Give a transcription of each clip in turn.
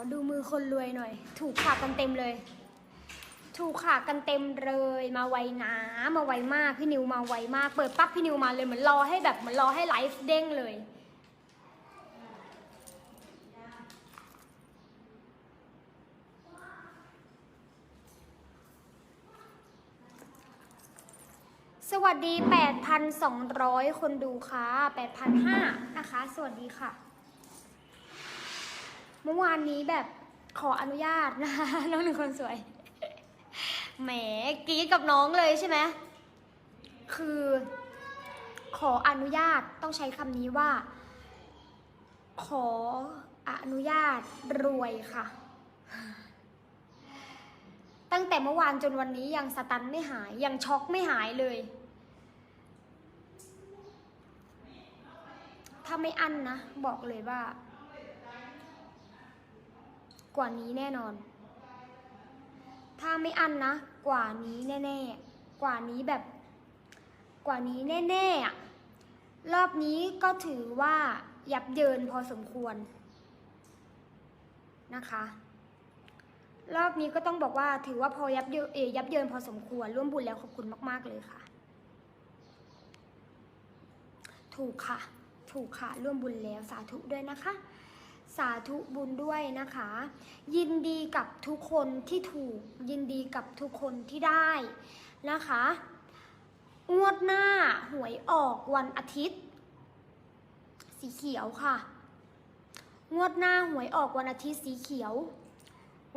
อดูมือคนรวยหน่อย ถูกขากกันเต็มเลย ถูกขากันเต็มเลย มาไวนะมาไวมากพี่นิวมาไวมาก เปิดปั๊บพี่นิวมาเลยเหมือนรอให้แบบเหมือนรอให้ไลฟ์เด้งเลยสวัสดี 8,200 คนดูค่ะ 8,500 นะคะ สวัสดีค่ะ เมื่อวานนี้แบบขออนุญาตนะคะน้องหนึ่งคนสวย แหมกรีดกับน้องเลยใช่ไหม คือ ขออนุญาตต้องใช้คำนี้ว่า ขออนุญาตรวยค่ะ ตั้งแต่เมื่อวานจนวันนี้ยังสตันไม่หาย ยังช็อกไม่หายเลย ถ้าไม่อั้นนะ บอกเลยว่า กว่านี้แน่นอน ถ้าไม่อั้นนะ กว่านี้แน่ๆ กว่านี้แบบ กว่านี้แน่ๆอะรอบนี้ก็ถือว่ายับเยินพอสมควรนะคะ รอบนี้ก็ต้องบอกว่าถือว่าพอยับเยินเอ่ยยับเยินพอสมควร ร่วมบุญแล้วขอบคุณมาก ๆ เลยค่ะ ถูกค่ะ ถูกค่ะ ร่วมบุญแล้วสาธุด้วยนะคะ สาธุบุญด้วยนะคะ ยินดีกับทุกคนที่ถูก ยินดีกับทุกคนที่ได้นะคะงวดหน้าหวยออกวันอาทิตย์ สีเขียวค่ะ งวดหน้าหวยออกวันอาทิตย์สีเขียว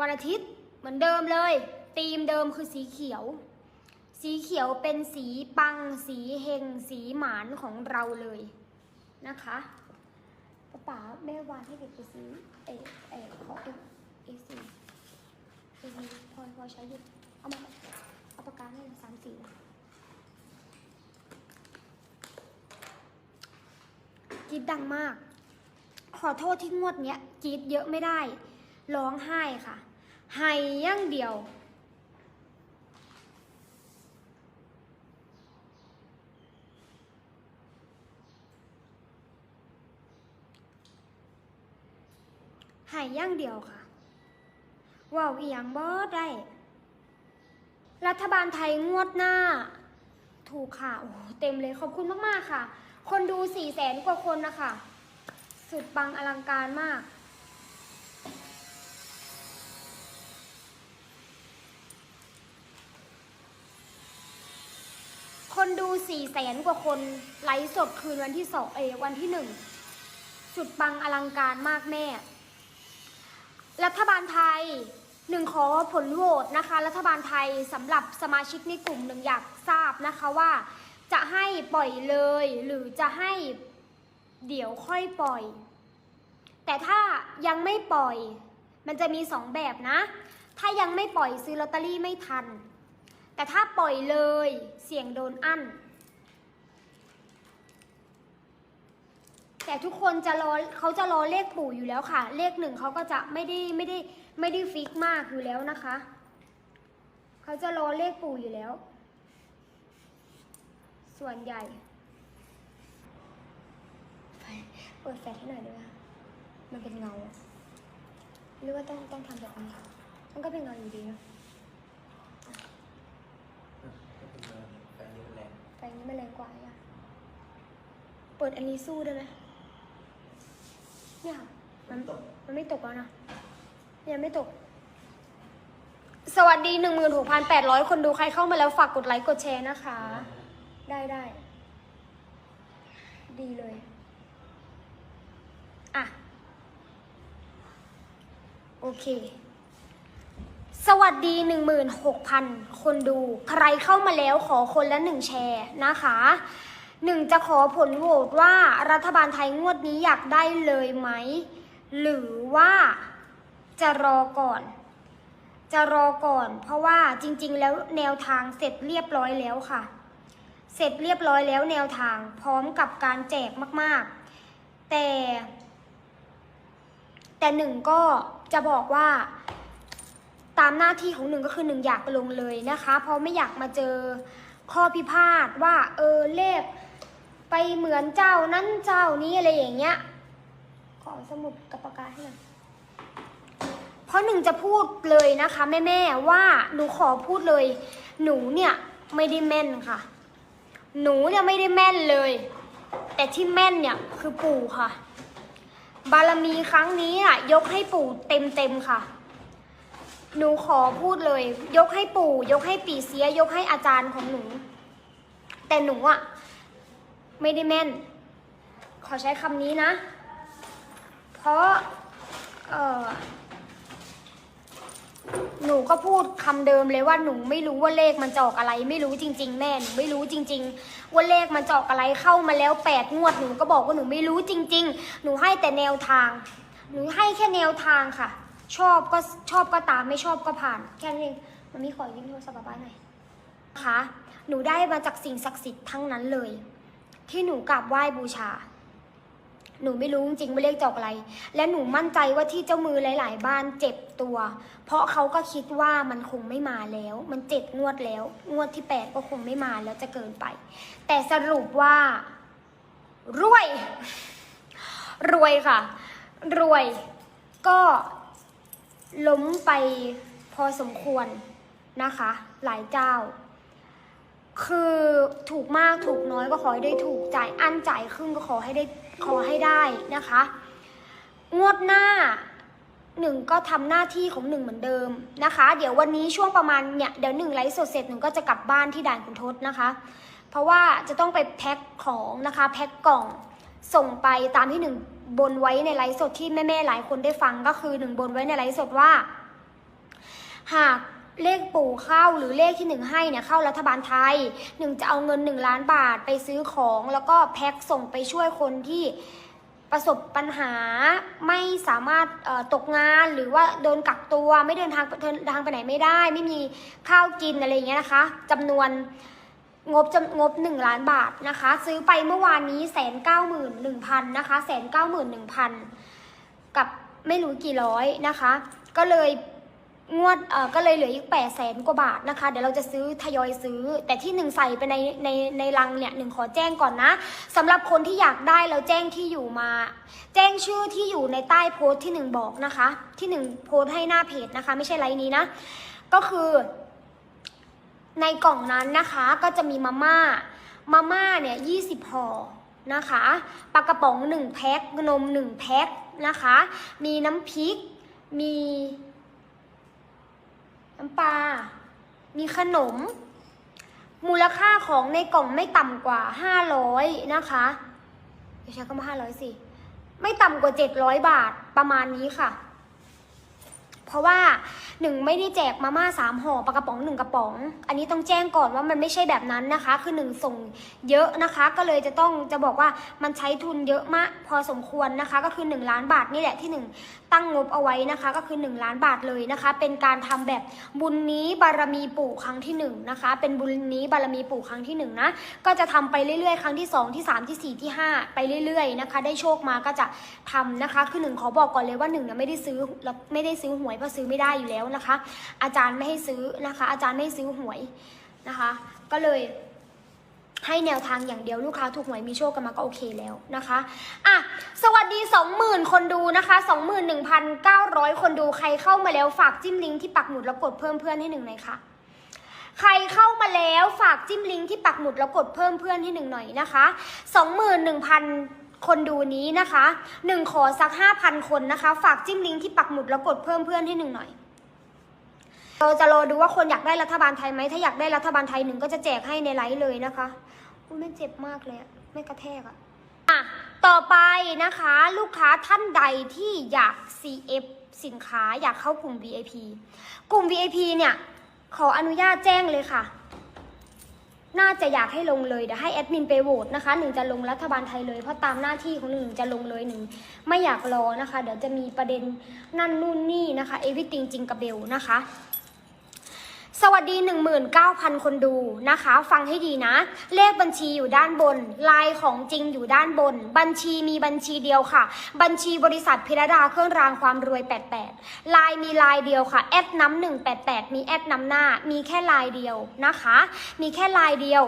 วันอาทิตย์เหมือนเดิมเลยธีมเดิมคือสีเขียว สีเขียวเป็นสีปัง สีเฮง สีหมานของเราเลยนะคะ ป้าป๋าแม่วานให้เด็กไปซื้อเอเอขอเอเอซีเอซีพอพอใช้อยู่เอามาเอาปากกาให้สามสีนะกรีดดังมาก ขอโทษที่งวดเนี้ยกรีดเยอะไม่ได้ ร้องไห้ค่ะไห้อย่างเดียว ห้อย่างเดียวค่ะว่าวอีหยังบ่ได้ รัฐบาลไทยงวดหน้า ถูกค่ะ โอ้เต็มเลยขอบคุณมาก ๆ ค่ะ คนดูสี่แสนกว่าคนนะคะ สุดปังอลังการมาก คนดูสี่แสนกว่าคนไลฟ์สดคืนวันที่สองเอวันที่หนึ่งสุดปังอลังการมากแม่ รัฐบาลไทยหนึ่งขอผลโหวตนะคะ รัฐบาลไทยสำหรับสมาชิกในกลุ่มหนึ่งอยากทราบนะคะว่าจะให้ปล่อยเลย หรือจะให้เดี๋ยวค่อยปล่อย แต่ถ้ายังไม่ปล่อย มันจะมีสองแบบนะ ถ้ายังไม่ปล่อยซื้อลอตเตอรี่ไม่ทัน แต่ถ้าปล่อยเลยเสี่ยงโดนอั้น แต่ทุกคนจะรอเขาจะรอเลขปู่อยู่แล้วค่ะ เลขหนึ่งเขาก็จะไม่ได้ไม่ได้ไม่ได้ฟิกมากอยู่แล้วนะคะ เขาจะรอเลขปู่อยู่แล้ว ส่วนใหญ่ไฟเปิดแฟลชให้หน่อยด้วยค่ะมันเป็นเงาอะหรือว่าต้องต้องทำแบบนี้มันก็เป็นเงาอยู่ดีเนอะแฟนเยอะแรงไฟนี้มันแรงกว่าอะเปิดอันนี้สู้ได้ไหม เนี่ยมันตก มันไม่ตกแล้วนะเนี่ยไม่ตก สวัสดีหนึ่งหมื่นหกพันแปดร้อยคนดูใครเข้ามาแล้วฝากกดไลค์กดแชร์นะคะ ได้ได้ ดีเลย อะ โอเค สวัสดี 16,000 คนดู ใครเข้ามาแล้วขอคนละหนึ่งแชร์นะคะ หนึ่งจะขอผลโหวตว่ารัฐบาลไทยงวดนี้อยากได้เลยไหม หรือว่าจะรอก่อน จะรอก่อน เพราะว่าจริง ๆ แล้วแนวทางเสร็จเรียบร้อยแล้วค่ะ เสร็จเรียบร้อยแล้วแนวทางพร้อมกับการแจกมาก ๆ แต่ แต่หนึ่งก็จะบอกว่าตามหน้าที่ของหนึ่งก็คือหนึ่งอยากลงเลยนะคะ เพราะไม่อยากมาเจอข้อพิพาทว่าเออเลข ไปเหมือนเจ้านั้นเจ้านี้อะไรอย่างเงี้ย ขอสมุดกับปากกาให้หน่อยเพราะหนึ่งจะพูดเลยนะคะแม่ๆว่าหนูขอพูดเลย หนูเนี่ยไม่ได้แม่นค่ะ หนูเนี่ยไม่ได้แม่นเลย แต่ที่แม่นเนี่ยคือปู่ค่ะ บารมีครั้งนี้อะยกให้ปู่เต็มเต็มค่ะ หนูขอพูดเลย ยกให้ปู่ ยกให้ปีเสีย ยกให้อาจารย์ของหนู แต่หนูอะ ไม่ได้แม่น ขอใช้คำนี้นะ เพราะเออหนูก็พูดคำเดิมเลยว่าหนูไม่รู้ว่าเลขมันจะอกอะไร ไม่รู้จริง ๆ แม่หนูไม่รู้จริง ๆ ว่าเลขมันจะอกอะไรเข้ามาแล้วแปดงวดหนูก็บอกว่าหนูไม่รู้จริง ๆ หนูให้แต่แนวทาง หนูให้แค่แนวทางค่ะ ชอบก็ชอบก็ตามไม่ชอบก็ผ่าน แค่นั้มันมีขอยืมโทรศัพท์ป้าหน่อยนะคะหนูได้มาจากสิ่งศักดิ์สิทธิ์ทั้งนั้นเลย ที่หนูกราบไหว้บูชา หนูไม่รู้จริงๆว่าเลขจะออกอะไร และหนูมั่นใจว่าที่เจ้ามือหลาย ๆ บ้านเจ็บตัว เพราะเขาก็คิดว่ามันคงไม่มาแล้ว มันเจ็ดงวดแล้ว งวดที่แปดก็คงไม่มาแล้วจะเกินไป แต่สรุปว่า รวย รวยค่ะ รวยก็ล้มไปพอสมควรนะคะ หลายเจ้า คือถูกมากถูกน้อยก็ขอให้ได้ถูกจ่ายอันจ่ายครึ่งก็ขอให้ได้ขอให้ได้นะคะ งวดหน้าหนึ่งก็ทำหน้าที่ของหนึ่งเหมือนเดิมนะคะ เดี๋ยววันนี้ช่วงประมาณเนี่ยเดี๋ยวหนึ่งไลฟ์สดเสร็จหนึ่งก็จะกลับบ้านที่ด่านคุณทศนะคะ เพราะว่าจะต้องไปแพ็คของนะคะแพ็คกล่องส่งไปตามที่หนึ่งบนไว้ในไลฟ์สดที่แม่ๆหลายคนได้ฟังก็คือหนึ่งบนไว้ในไลฟ์สดว่า หาก เลขปู่เข้าหรือเลขที่หนึ่งให้เนี่ยเข้ารัฐบาลไทยหนึ่งจะเอาเงินหนึ่งล้านบาทไปซื้อของ แล้วก็แพ็คส่งไปช่วยคนที่ประสบปัญหาไม่สามารถตกงานหรือว่าโดนกักตัวไม่เดินทางเดินทางไปไหนไม่ได้ ไม่มีข้าวกินอะไรอย่างเงี้ยนะคะจำนวนงบจำงบหนึ่งล้านบาทนะคะ ซื้อไปเมื่อวานนี้แสนเก้าหมื่นหนึ่งพันนะคะแสนเก้าหมื่นหนึ่งพันกับไม่รู้กี่ร้อยนะคะ ก็เลย งวดเอ่อก็เลยเหลืออีกแปดแสนกว่าบาทนะคะ เดี๋ยวเราจะซื้อทยอยซื้อ แต่ที่หนึ่งใส่ไปในในในลังเนี่ยหนึ่งขอแจ้งก่อนนะสำหรับคนที่อยากได้เราแจ้งที่อยู่มา แจ้งชื่อที่อยู่ในใต้โพสต์ที่หนึ่งบอกนะคะ ที่หนึ่งโพสต์ให้หน้าเพจนะคะ ไม่ใช่ไลน์นี้นะ ก็คือ ในกล่องนั้นนะคะก็จะมีมาม่ามาม่าเนี่ยยี่สิบห่อนะคะปลากระป๋องหนึ่งแพ็คนมหนึ่งแพ็คนะคะ มีน้ำพริกมี น้ำปลา มีขนม มูลค่าของในกล่องไม่ต่ำกว่า 500 นะคะเดี๋ยวใช้คำว่า500สิ ไม่ต่ำกว่า 700 บาทประมาณนี้ค่ะ เพราะว่าหนึ่งไม่ได้แจกมาม่าสามห่อปลากระป๋องหนึ่งกระป๋อง อันนี้ต้องแจ้งก่อนว่ามันไม่ใช่แบบนั้นนะคะ คือหนึ่งส่งเยอะนะคะ ก็เลยจะต้องจะบอกว่ามันใช้ทุนเยอะมากพอสมควรนะคะ ก็คือ 1 ล้านบาทนี่แหละที่หนึ่งตั้งงบเอาไว้นะคะ ก็คือ 1 ล้านบาทเลยนะคะ เป็นการทำแบบบุญนี้บารมีปู่ครั้งที่1นนะคะ เป็นบุญนี้บารมีปู่ครั้งที่1นนะก็จะทำไปเรื่อยๆ ครั้งที่ 2 ที่ 3 ที่ 4 ที่ 5 ไปเรื่อยๆนะคะ ได้โชคมาก็จะทำนะคะ คือหนึ่งขอบอกก่อนเลยว่าหนึ่งเนี่ยไม่ได้ซื้อแล้วไม่ได้ซื้อหวยเพราะซื้อไม่ได้อยู่แล้วนะคะ อาจารย์ไม่ให้ซื้อนะคะ อาจารย์ไม่ให้ซื้อหวยนะคะ ก็เลยให้แนวทางอย่างเดียวลูกค้าถูกหวยมีโชคกันมาก็โอเคแล้วนะคะอะสวัสดี 20,000 คนดูนะคะ 21,900 คนดูใครเข้ามาแล้วฝากจิ้มลิงก์ที่ปักหมุดแล้วกดเพิ่มเพื่อนให้หนึ่งหน่อยค่ะใครเข้ามาแล้วฝากจิ้มลิงก์ที่ปักหมุดแล้วกดเพิ่มเพื่อนให้หนึ่งหน่อยนะคะ 21,000 คนดูนี้นะคะหนึ่งขอสัก5,000คนนะคะ ฝากจิ้มลิงก์ที่ปักหมุดแล้วกดเพิ่มเพื่อนให้หนึ่งหน่อยเราจะรอดูว่าคนอยากได้รัฐบาลไทยไหมถ้าอยากได้รัฐบาลไทยหนึ่งก็จะแจกให้ในไลฟ์เลยนะคะอุ๊ยไม่เจ็บมากเลยไม่กระแทกอะอะต่อไปนะคะ ลูกค้าท่านใดที่อยาก CF สินค้าอยากเข้ากลุ่ม VIP กลุ่ม VIP เนี่ยขออนุญาตแจ้งเลยค่ะ น่าจะอยากให้ลงเลยเดี๋ยวให้แอดมินไปโหวตนะคะหนึ่งจะลงรัฐบาลไทยเลยเพราะตามหน้าที่ของหนึ่งจะลงเลยหนึ่งไม่อยากรอนะคะ เดี๋ยวจะมีประเด็นนั่นนู่นนี่นะคะเอวิติงจริงกับเบลนะคะ สวัสดี 19,000 คนดูนะคะ ฟังให้ดีนะ เลขบัญชีอยู่ด้านบน ลายของจริงอยู่ด้านบน บัญชีมีบัญชีเดียวค่ะ บัญชีบริษัทพิรดาเครื่องรางความรวย 88 ลายมีลายเดียวค่ะแอดน้ำ188 มีแอดน้ำหน้า มีแค่ลายเดียวนะคะ มีแค่ลายเดียว